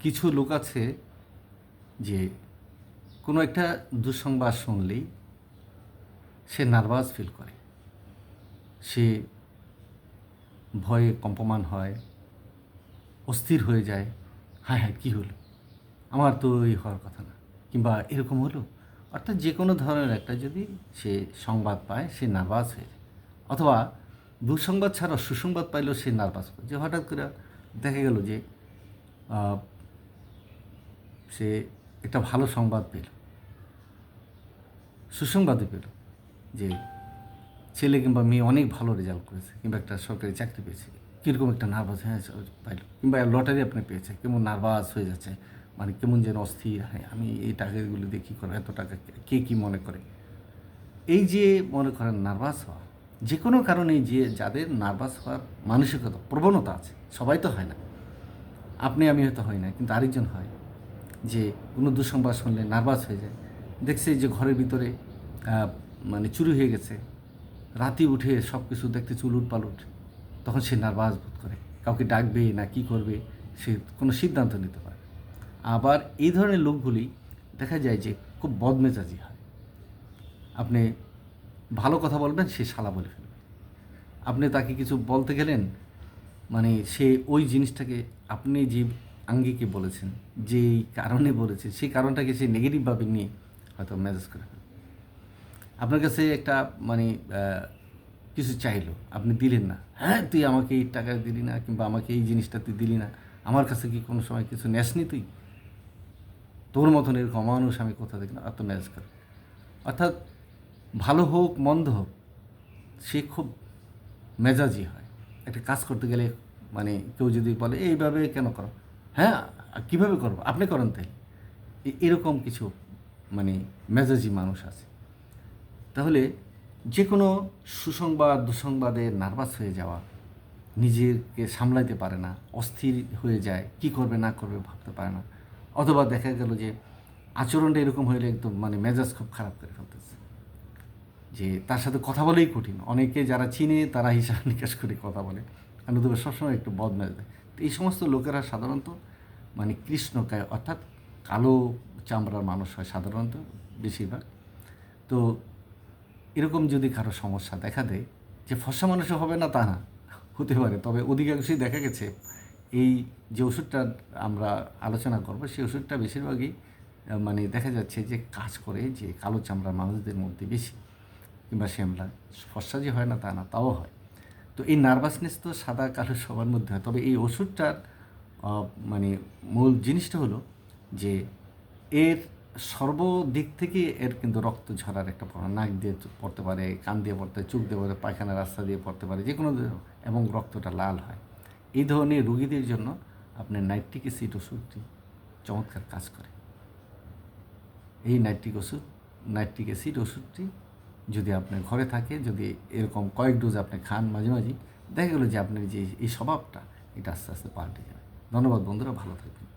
কিছু লোক আছে যে কোনো একটা দুঃসংবাদ শুনলেই সে নার্ভাস ফিল করে। সে ভয়ে কম্পমান হয়, অস্থির হয়ে যায় হ্যাঁ হ্যাঁ কী হলো? আমার তো এই হওয়ার কথা না। কিংবা এরকম হলো? অর্থাৎ যে কোনো ধরনের একটা যদি সে সংবাদ পায়, সে নার্ভাস হয়ে যায়। অথবা দুঃসংবাদ ছাড়া সুসংবাদ পাইলেও সে নার্ভাস হয় যে হঠাৎ করে দেখা গেল যে সে একটা ভালো সংবাদ পেল। সুসংবাদই পেল যে ছেলে কিংবা মেয়ে অনেক ভালো রেজাল্ট করেছে কিংবা একটা সরকারি চাকরি পেয়েছে। কীরকম একটা নার্ভাস হ্যাঁ পাইল। কিংবা লটারি আপনি পেয়েছে, কেমন নার্ভাস হয়ে যাচ্ছে মানে কেমন যেন অস্থির হ্যাঁ আমি এই টাকাগুলো দিয়ে কী করব, এত টাকা কে, কী মনে করে? এই যে মনে করেন নার্ভাস হওয়া, যে কোনো কারণে যে যাদের নার্ভাস হওয়ার মানসিকতা, প্রবণতা আছে, সবাই তো হয় না। আপনি, আমি হয়তো হয় না কিন্তু আরেকজন হয়। যে কোনো দুঃসংবাদ শুনলে নার্ভাস হয়ে যায়। দেখছে যে ঘরের ভিতরে মানে চুরি হয়ে গেছে। রাতে উঠে সব কিছু দেখতে চুলুট পালুট তখন সে নার্ভাস বোধ করে। কাউকে ডাকবে না কি করবে, সে কোনো সিদ্ধান্ত নিতে পারে আবার এই ধরনের লোকগুলি দেখা যায় যে খুব বদমেজাজি হয়। আপনি ভালো কথা বলবেন, সে শালা বলে ফেলবে। আপনি তাকে কিছু বলতে গেলেন মানে সে ওই জিনিসটাকে আপনি যে আঙ্গিকে বলেছেন, যেই কারণে বলেছে, সেই কারণটাকে সে নেগেটিভভাবে নিয়ে হয়তো ম্যানেজ করে আপনার কাছে একটা মানে কিছু চাইলো, আপনি দিলেন না। হ্যাঁ তুই আমাকে এই টাকা দিলি না, কিংবা আমাকে এই জিনিসটা তুই দিলি না। আমার কাছে কি কোনো সময় কিছু নেসনি তুই? তোর মতন এরকম মানুষ আমি কোথা দেখি না এত ম্যানেজ করে। অর্থাৎ ভালো হোক, মন্দ হোক, সে খুব মেজাজি হয়। একটা কাজ করতে গেলে মানে কেউ যদি বলে, এইভাবে কেন করো? হ্যাঁ কীভাবে করব? আপনি করেন তাই। এরকম কিছু মানে মেজাজি মানুষ আছে। তাহলে যে কোনো সুসংবাদ, দুঃসংবাদে নার্ভাস হয়ে যাওয়া, নিজেকে সামলাইতে পারে না, অস্থির হয়ে যায়, কি করবে, না করবে ভাবতে পারে না। অথবা দেখা গেল যে, আচরণটা এরকম হইলে একদম মানে মেজাজ খুব খারাপ করে ফেলতেছে। যে, তার সাথে কথা বলেই কঠিন। অনেকে যারা চিনে, তারা হিসাব নিকাশ করে কথা বলে। আর নতুবা সবসময় একটু বদমেজ দেয়। এই সমস্ত লোকেরা সাধারণত মানে কৃষ্ণকায় অর্থাৎ কালো চামড়ার মানুষ হয় সাধারণত বেশিরভাগ। তো এরকম যদি কারও সমস্যা দেখা দেয়, যে ফর্সা মানুষও হবে না তা না, হতে পারে। তবে অধিকাংশই দেখা গেছে, এই যে ওষুধটা আমরা আলোচনা করব, সেই ওষুধটা বেশিরভাগই মানে দেখা যাচ্ছে যে কাজ করে যে কালো চামড়ার মানুষদের মধ্যে বেশি। কিংবা শ্যামলা ফর্সা যে হয় না তা না, তাও হয়। তো এই নার্ভাসনেস তো সাদা কালো সবার মধ্যে হয়। তবে এই ওষুধটার মানে মূল জিনিসটা হলো যে এর সর্বদিক থেকে এর কিন্তু রক্ত ঝরার একটা প্রবণতা। নাক দিয়ে পড়তে পারে কান দিয়ে পড়তে পারে, চোখ দিয়ে পড়তে পায়খানা রাস্তা দিয়ে পড়তে পারে যে কোনো এবং রক্তটা লাল হয়। এই ধরনের রুগীদের জন্য আপনার নাইট্রিক অ্যাসিড ওষুধটি চমৎকার কাজ করে। এই নাইট্রিক ওষুধ নাইট্রিক অ্যাসিড ওষুধটি যদি আপনি ঘরে থাকে, যদি এরকম কয়েক ডোজ আপনি খান মাঝে মাঝে, দেখা গেলো যে আপনার যে এই স্বভাবটা, এটা আস্তে আস্তে পাল্টে যাবে। ধন্যবাদ বন্ধুরা, ভালো থাকবেন।